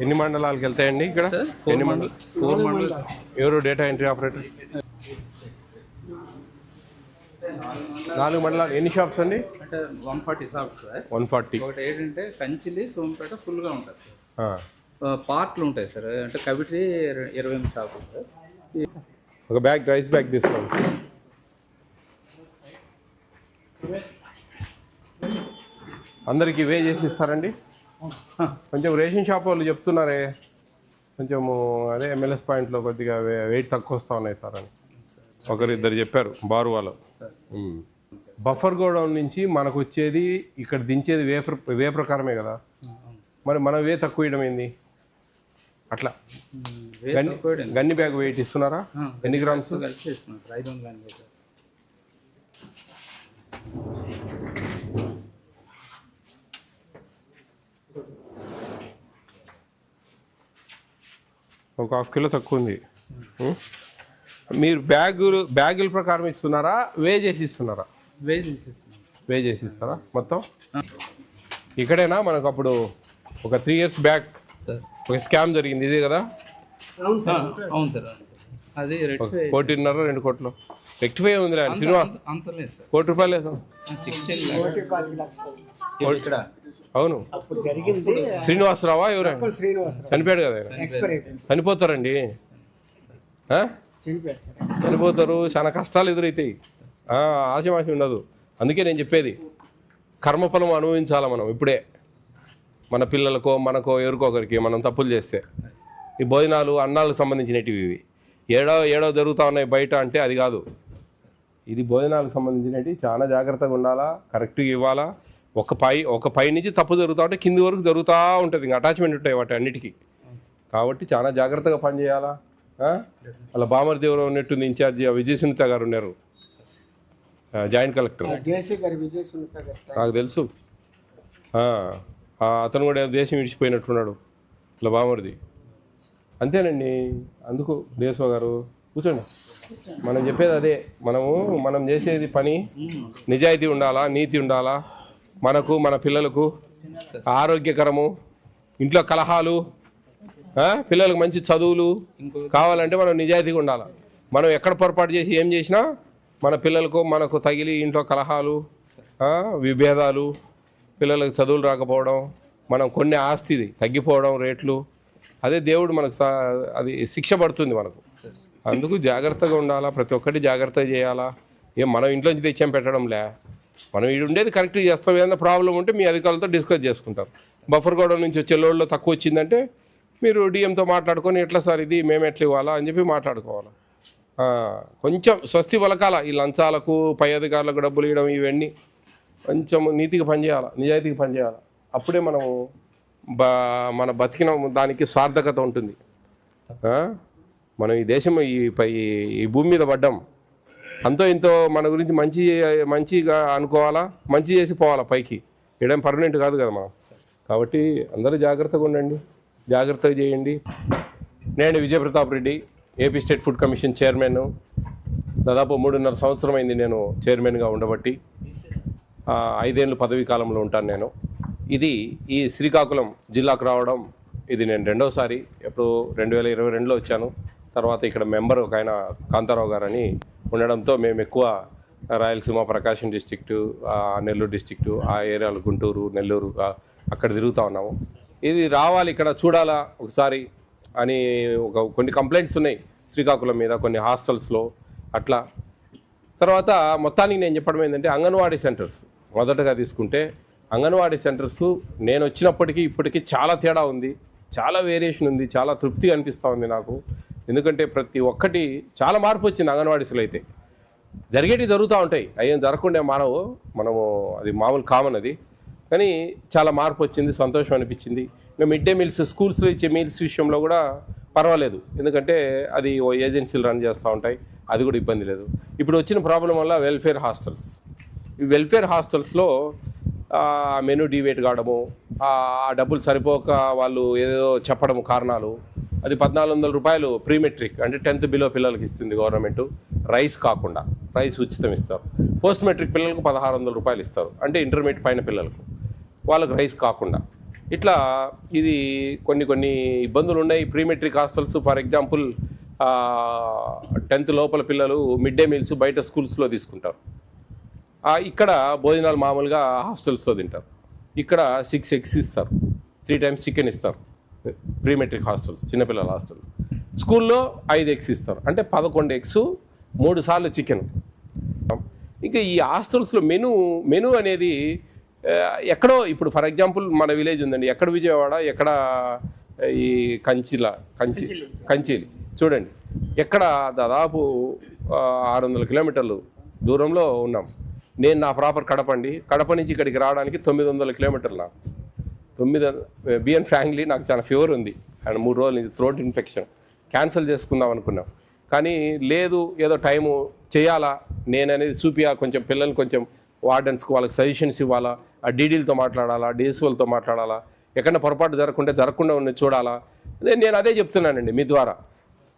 ఎన్ని మండలాలకు వెళ్తాయండి ఇక్కడ? ఎన్ని మండలం ఫోర్ మండల్ ఎవరు డేటా ఎంట్రీ ఆపరేటర్ నాలుగు మండలాలు. ఎన్ని షాప్స్ అండి? అంటే one forty shops one forty ఒకటి ఏంటంటే కంచిలి సోంపేట ఫుల్గా ఉంటుంది పార్ట్లు ఉంటాయి సార్. అంటే కవిటి ఇర- ఇరవై ఎనిమిది షాపులు సార్. ఒక బ్యాగ్ రైస్ బ్యాగ్ తీసుకోండి. అందరికి ఇవే చేసి ఇస్తారండి? కొంచెం రేషన్ షాప్ వాళ్ళు చెప్తున్నారే. కొంచెము అదే ఎంఎల్ఎస్ పాయింట్లో కొద్దిగా వెయిట్ తక్కువ వస్తూ ఉన్నాయి సార్ అని. ఒకరు ఇద్దరు చెప్పారు బారు వాళ్ళు. బఫర్ గోడౌన్ నుంచి మనకు వచ్చేది ఇక్కడ దించేది వే ప్ర- వే ప్రకారమే కదా. మరి మనం వే తక్కువ ఇవ్వడం ఏంది? అట్లా. గన్ని బ్యాగ్ వెయిట్ ఇస్తున్నారా? ఎన్ని గ్రామ్స్? ఐదు వందలు ఒక హాఫ్ కిలో తక్కువ ఉంది? మీరు బ్యాగులు బ్యాగుల ప్రకారం ఇస్తున్నారా? వే చేసి ఇస్తున్నారా? వే చేసి ఇస్తారా? మొత్తం? ఇక్కడేనా? మనకు అప్పుడు ఒక త్రీ ఇయర్స్ బ్యాక్ సార్. ఒక స్కామ్ జరిగింది. ఇదే కదా? ఆ, అవును సార్ అవును సార్. అది రెక్టిఫై కోటిన్నర రెండు కోట్లు. రెక్టిఫై ఉంది సినిమా. అంత లేదు సార్. కోటి రూపాయలు అవును. శ్రీనివాసరావా ఎవరే చనిపోయాడు కదా చనిపోతారండి. చనిపోతారు. చాలా కష్టాలు ఎదురవుతాయి ఆ, ఆశమాషి ఉండదు. అందుకే నేను చెప్పేది. కర్మఫలం అనుభవించాలి మనం ఇప్పుడే. మన పిల్లలకో మనకో ఎవరికో ఒకరికి మనం తప్పులు చేస్తే. ఈ భోజనాలు అన్నాలకు సంబంధించినవి ఇవి. ఏడో ఏడో జరుగుతూ ఉన్నాయి బయట అంటే అది కాదు. ఇది భోజనాలకు సంబంధించినవి చాలా జాగ్రత్తగా ఉండాలా. కరెక్ట్గా ఇవ్వాలా. ఒక పై ఒక పై నుంచి తప్పు జరుగుతూ ఉంటే కింది వరకు జరుగుతూ ఉంటుంది. ఇంకా అటాచ్మెంట్ ఉంటాయి వాటి అన్నిటికీ. కాబట్టి చాలా జాగ్రత్తగా పనిచేయాలా? అలా బామర్దేవరావు ఉన్నట్టుంది ఇన్ఛార్జి విజయ సునీత గారు ఉన్నారు. Joint collector. నాకు తెలుసు. అతను కూడా దేశం విడిచిపోయినట్టున్నాడు ఇలా బామర్ది. అంతేనండి. అందుకు దేశవ గారు కూర్చోండి. మనం చెప్పేది అదే. మనము మనం చేసేది పని నిజాయితీ ఉండాలా నీతి ఉండాలా? మనకు మన పిల్లలకు ఆరోగ్యకరము ఇంట్లో కలహాలు పిల్లలకు మంచి చదువులు కావాలంటే మనం నిజాయితీగా ఉండాలి. మనం ఎక్కడ పొరపాటు చేసి ఏం చేసినా మన పిల్లలకు మనకు తగిలి ఇంట్లో కలహాలు విభేదాలు పిల్లలకు చదువులు రాకపోవడం మనం కొన్ని ఆస్తిది తగ్గిపోవడం రేట్లు అదే దేవుడు మనకు సా- అది శిక్ష పడుతుంది మనకు. అందుకు జాగ్రత్తగా ఉండాలా ప్రతి ఒక్కటి జాగ్రత్తగా చేయాలా. ఏం మనం ఇంట్లోంచి తెచ్చాం పెట్టడంలే. మనం ఇది ఉండేది కరెక్ట్గా చేస్తాం. ఏదైనా ప్రాబ్లం ఉంటే మీ అధికారులతో డిస్కస్ చేసుకుంటారు. బఫర్ గోడౌన్ నుంచి వచ్చే లోడ్లో తక్కువ వచ్చిందంటే మీరు డిఎంతో మాట్లాడుకొని ఎట్లా సార్ ఇది? మేము ఎట్లా ఇవ్వాలా? అని చెప్పి మాట్లాడుకోవాలి. కొంచెం స్వస్తి పలకాల. ఈ లంచాలకు పై అధికారులకు డబ్బులు ఇవ్వడం ఇవన్నీ కొంచెం నీతిగా పనిచేయాలి? నిజాయితీగా పనిచేయాలి? అప్పుడే మనం బా మన బతికిన దానికి సార్థకత ఉంటుంది. మనం ఈ దేశం ఈ పై ఈ భూమి మీద పడ్డాం. అంతో ఇంతో మన గురించి మంచి మంచిగా అనుకోవాలా? మంచి చేసి పోవాలా పైకి? ఇడం పర్మనెంట్ కాదు కదా మనం. కాబట్టి అందరూ జాగ్రత్తగా ఉండండి. జాగ్రత్తగా చేయండి. నేను Vijayapratap Reddy AP state food commission chairman. దాదాపు మూడున్నర సంవత్సరం అయింది నేను చైర్మన్గా ఉండబట్టి. ఐదేళ్ళు పదవీ కాలంలో ఉంటాను నేను. ఇది ఈ శ్రీకాకుళం జిల్లాకు రావడం ఇది నేను రెండోసారి. ఎప్పుడు రెండు వేల ఇరవై రెండులో వచ్చాను. తర్వాత ఇక్కడ మెంబర్ ఒక ఆయన కాంతారావు గారని ఉండడంతో మేము ఎక్కువ రాయలసీమ ప్రకాశం డిస్టిక్టు నెల్లూరు డిస్టిక్టు ఆ ఏరియాలు గుంటూరు నెల్లూరు అక్కడ తిరుగుతూ ఉన్నాము. ఇది రావాలి ఇక్కడ చూడాలా ఒకసారి అని ఒక కొన్ని కంప్లైంట్స్ ఉన్నాయి శ్రీకాకుళం మీద కొన్ని హాస్టల్స్లో అట్లా. తర్వాత మొత్తానికి నేను చెప్పడం ఏంటంటే అంగన్వాడీ సెంటర్స్ మొదటగా తీసుకుంటే అంగన్వాడీ సెంటర్స్ నేను వచ్చినప్పటికీ ఇప్పటికీ చాలా తేడా ఉంది చాలా వేరియేషన్ ఉంది చాలా తృప్తి అనిపిస్తూ ఉంది నాకు. ఎందుకంటే ప్రతి ఒక్కటి చాలా మార్పు వచ్చింది అంగన్వాడీస్లో అయితే. జరిగేటివి జరుగుతూ ఉంటాయి. అయ్యేం జరగకుండా మానవు మనము అది మామూలు కామన్ అది. కానీ చాలా మార్పు వచ్చింది సంతోషం అనిపించింది. ఇంకా మిడ్ డే మీల్స్ స్కూల్స్లో ఇచ్చే మీల్స్ విషయంలో కూడా పర్వాలేదు. ఎందుకంటే అది ఓ ఏజెన్సీలు రన్ చేస్తూ ఉంటాయి. అది కూడా ఇబ్బంది లేదు. ఇప్పుడు వచ్చిన ప్రాబ్లం వల్ల వెల్ఫేర్ హాస్టల్స్. ఈ వెల్ఫేర్ హాస్టల్స్లో మెనూ డివేట్ కావడము ఆ డబ్బులు సరిపోక వాళ్ళు ఏదో చెప్పడము కారణాలు అది పద్నాలుగు వందల రూపాయలు ప్రీ మెట్రిక్ అంటే టెన్త్ బిలో పిల్లలకి ఇస్తుంది గవర్నమెంట్. రైస్ కాకుండా రైస్ ఉచితం ఇస్తారు. పోస్ట్ మెట్రిక్ పిల్లలకు పదహారు వందల రూపాయలు ఇస్తారు. అంటే ఇంటర్మీడియట్ పైన పిల్లలకు. వాళ్ళకి రైస్ కాకుండా. ఇట్లా ఇది కొన్ని కొన్ని ఇబ్బందులు ఉన్నాయి. Pre matric hostels for example tenth లోపల పిల్లలు మిడ్ డే మీల్స్ బయట స్కూల్స్లో తీసుకుంటారు. ఇక్కడ భోజనాలు మామూలుగా హాస్టల్స్లో తింటారు. ఇక్కడ సిక్స్ ఎగ్స్ ఇస్తారు. త్రీ టైమ్స్ చికెన్ ఇస్తారు. ప్రీ మెట్రిక్ హాస్టల్స్ చిన్నపిల్లల హాస్టల్. స్కూల్లో ఐదు ఎగ్స్ ఇస్తారు. అంటే పదకొండు ఎగ్స్ మూడు సార్లు చికెన్. ఇంకా ఈ హాస్టల్స్లో మెను మెను అనేది ఎక్కడో ఇప్పుడు ఫర్ ఎగ్జాంపుల్ మన విలేజ్ ఉందండి. ఎక్కడ విజయవాడ ఎక్కడ ఈ కంచిల కంచి కంచిలి. చూడండి. ఎక్కడ దాదాపు ఆరు వందల కిలోమీటర్లు దూరంలో ఉన్నాం. నేను నా ప్రాపర్ కడప అండి. కడప నుంచి ఇక్కడికి రావడానికి తొమ్మిది వందల కిలోమీటర్ల. తొమ్మిది బిఎన్ ఫ్యామిలీ నాకు చాలా ఫీవర్ ఉంది. అండ్ మూడు రోజులు నుంచి థ్రోట్ ఇన్ఫెక్షన్ క్యాన్సిల్ చేసుకుందాం అనుకున్నాం. కానీ లేదు ఏదో టైము చేయాలా? నేననేది చూపియా కొంచెం పిల్లల్ని కొంచెం వార్డెన్స్కి వాళ్ళకి సజెషన్స్ ఇవ్వాలా? ఆ డీడీలతో మాట్లాడాలా? డిఎస్ఓలతో మాట్లాడాలా? ఎక్కడైనా పొరపాటు జరగకుంటే జరగకుండా ఉన్న చూడాలా? అదే నేను అదే చెప్తున్నానండి మీ ద్వారా.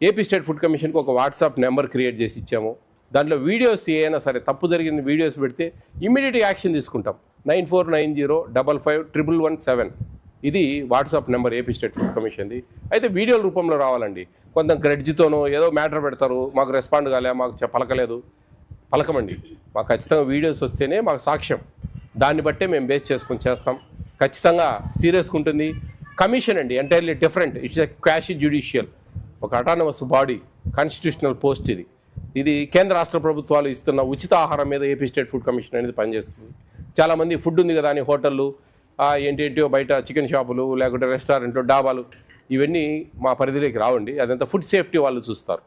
ఏపీ స్టేట్ ఫుడ్ కమిషన్కి ఒక వాట్సాప్ నెంబర్ క్రియేట్ చేసి ఇచ్చాము. దాంట్లో వీడియోస్ ఏమైనా సరే తప్పు జరిగిన వీడియోస్ పెడితే ఇమ్మీడియట్ యాక్షన్ తీసుకుంటాం. Nine four nine zero double five triple one seven. ఇది WhatsApp number AP state food కమిషన్ది. అయితే వీడియోల రూపంలో రావాలండి. కొంత గ్రెడ్జితోనో ఏదో మ్యాటర్ పెడతారు. మాకు రెస్పాండ్ కాలే మాకు పలకలేదు. పలకమండి. మాకు ఖచ్చితంగా వీడియోస్ వస్తేనే మాకు సాక్ష్యం. దాన్ని బట్టే మేము బేస్ చేసుకొని చేస్తాం. ఖచ్చితంగా సీరియస్గా ఉంటుంది. కమిషన్ అండి entirely different. It's a quasi judicial. ఒక అటానమస్ బాడీ కాన్స్టిట్యూషనల్ పోస్ట్ ఇది. ఇది కేంద్ర రాష్ట్ర ప్రభుత్వాలు ఇస్తున్న ఉచిత ఆహారం మీద ఏపీ స్టేట్ ఫుడ్ కమిషన్ అనేది పనిచేస్తుంది. చాలామంది ఫుడ్ ఉంది కదా అని హోటళ్ళు ఆ, ఏంటేంటో బయట చికెన్ షాపులు లేకుంటే రెస్టారెంట్ డాబాలు ఇవన్నీ మా పరిధిలోకి రావండి. అదంతా ఫుడ్ సేఫ్టీ వాళ్ళు చూస్తారు.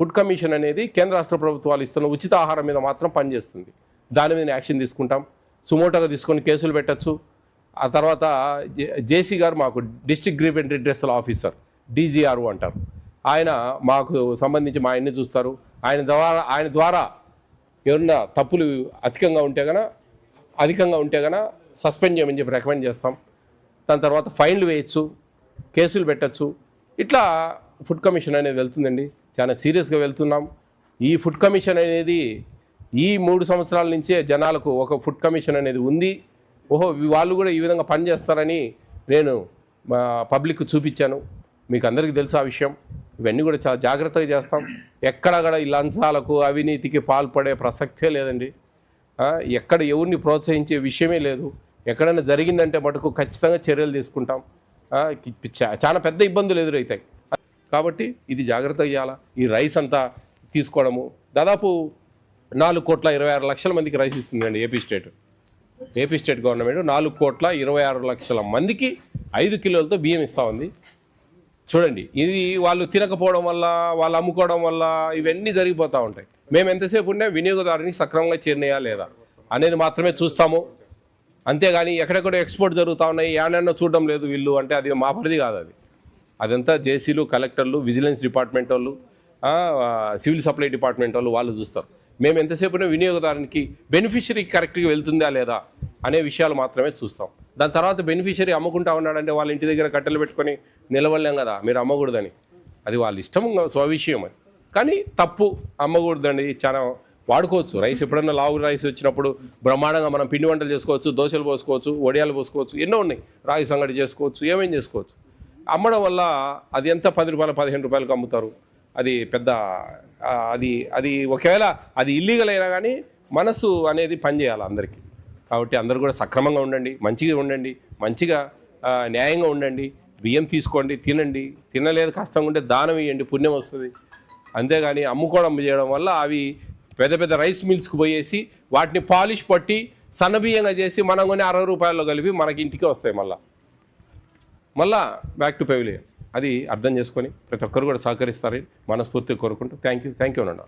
ఫుడ్ కమిషన్ అనేది కేంద్ర రాష్ట్ర ప్రభుత్వాలు ఇస్తున్న ఉచిత ఆహారం మీద మాత్రం పనిచేస్తుంది. దాని మీద యాక్షన్ తీసుకుంటాం. సుమోటోగా తీసుకొని కేసులు పెట్టచ్చు. ఆ తర్వాత జేసీ గారు మాకు district grievance redressal officer DGRO అంటారు. ఆయన మాకు సంబంధించి మా ఆయన్ని చూస్తారు. ఆయన ద్వారా ఆయన ద్వారా ఎవరన్నా తప్పులు అధికంగా ఉంటే గన అధికంగా ఉంటే కనుక సస్పెండ్ చేయమని చెప్పి రికమెండ్ చేస్తాం. దాని తర్వాత ఫైన్లు వేయచ్చు కేసులు పెట్టచ్చు. ఇట్లా ఫుడ్ కమిషన్ అనేది వెళ్తుందండి. చాలా సీరియస్గా వెళ్తున్నాం. ఈ ఫుడ్ కమిషన్ అనేది ఈ మూడు సంవత్సరాల నుంచే జనాలకు ఒక ఫుడ్ కమిషన్ అనేది ఉంది. ఓహో వాళ్ళు కూడా ఈ విధంగా పనిచేస్తారని నేను మా పబ్లిక్ చూపించాను. మీకు అందరికీ తెలుసు ఆ విషయం. ఇవన్నీ కూడా చాలా జాగ్రత్తగా చేస్తాం. ఎక్కడ కూడా ఈ లంచాలకు అవినీతికి పాల్పడే ప్రసక్తే లేదండి. ఎక్కడ ఎవరిని ప్రోత్సహించే విషయమే లేదు. ఎక్కడైనా జరిగిందంటే మటుకు ఖచ్చితంగా చర్యలు తీసుకుంటాం. చాలా పెద్ద ఇబ్బందులు ఎదురవుతాయి కాబట్టి ఇది జాగ్రత్త చేయాలా? ఈ రైస్ అంతా తీసుకోవడము. దాదాపు నాలుగు కోట్ల ఇరవై ఆరు లక్షల మందికి రైస్ ఇస్తుందండి AP state. AP state government నాలుగు కోట్ల ఇరవై ఆరు లక్షల మందికి ఐదు కిలోలతో బియ్యం ఇస్తూ ఉంది. చూడండి ఇది వాళ్ళు తినకపోవడం వల్ల వాళ్ళు అమ్ముకోవడం వల్ల ఇవన్నీ జరిగిపోతూ ఉంటాయి. మేము ఎంతసేపు ఉన్నా వినియోగదారుని సక్రమంగా చేరినాయా లేదా అనేది మాత్రమే చూస్తాము. అంతేగాని ఎక్కడెక్కడ ఎక్స్పోర్ట్ జరుగుతూ ఉన్నాయి ఏనన్నా చూడడం లేదు వీళ్ళు అంటే అది మా పరిధి కాదు అది. అదంతా జేసీలు కలెక్టర్లు విజిలెన్స్ డిపార్ట్మెంట్ వాళ్ళు సివిల్ సప్లై డిపార్ట్మెంట్ వాళ్ళు వాళ్ళు చూస్తారు. మేము ఎంతసేపు వినియోగదారునికి బెనిఫిషరీ కరెక్ట్గా వెళ్తుందా లేదా అనే విషయాలు మాత్రమే చూస్తాం. దాని తర్వాత బెనిఫిషరీ అమ్ముకుంటా ఉన్నాడంటే వాళ్ళ ఇంటి దగ్గర కట్టెలు పెట్టుకొని నిలవలేం కదా మీరు అమ్మకూడదని. అది వాళ్ళ ఇష్టం స్వవిషయం అది. కానీ తప్పు అమ్మకూడదండి. చాలా వాడుకోవచ్చు. రైస్ ఎప్పుడన్నా లావు రైస్ వచ్చినప్పుడు బ్రహ్మాండంగా మనం పిండి వంటలు చేసుకోవచ్చు దోశలు పోసుకోవచ్చు వడియాలు పోసుకోవచ్చు ఎన్నో ఉన్నాయి. రాగి సంగటి చేసుకోవచ్చు ఏమేం చేసుకోవచ్చు. అమ్మడం వల్ల అది ఎంత? పది రూపాయలు పదిహేను రూపాయలకు అమ్ముతారు. అది పెద్ద అది అది ఒకవేళ అది ఇల్లీగల్ అయినా కానీ మనసు అనేది పనిచేయాలి అందరికీ. కాబట్టి అందరూ కూడా సక్రమంగా ఉండండి మంచిగా ఉండండి మంచిగా న్యాయంగా ఉండండి. బియ్యం తీసుకోండి తినండి. తినలేదు కష్టంగా ఉంటే దానం ఇవ్వండి పుణ్యం వస్తుంది. అంతేగాని అమ్ముకోవడం చేయడం వల్ల అవి పెద్ద పెద్ద రైస్ మిల్స్కి పోయేసి వాటిని పాలిష్ పట్టి సన్నబియ్యంగా చేసి మనం కొని అరవై రూపాయల్లో కలిపి మనకి ఇంటికి వస్తాయి మళ్ళా. మళ్ళా బ్యాక్ టు పెవిలియన్ అది అర్థం చేసుకొని ప్రతి ఒక్కరు కూడా సహకరిస్తారని మనస్ఫూర్తిగా కోరుకుంటూ. థ్యాంక్ యూ థ్యాంక్ యూ అన్నా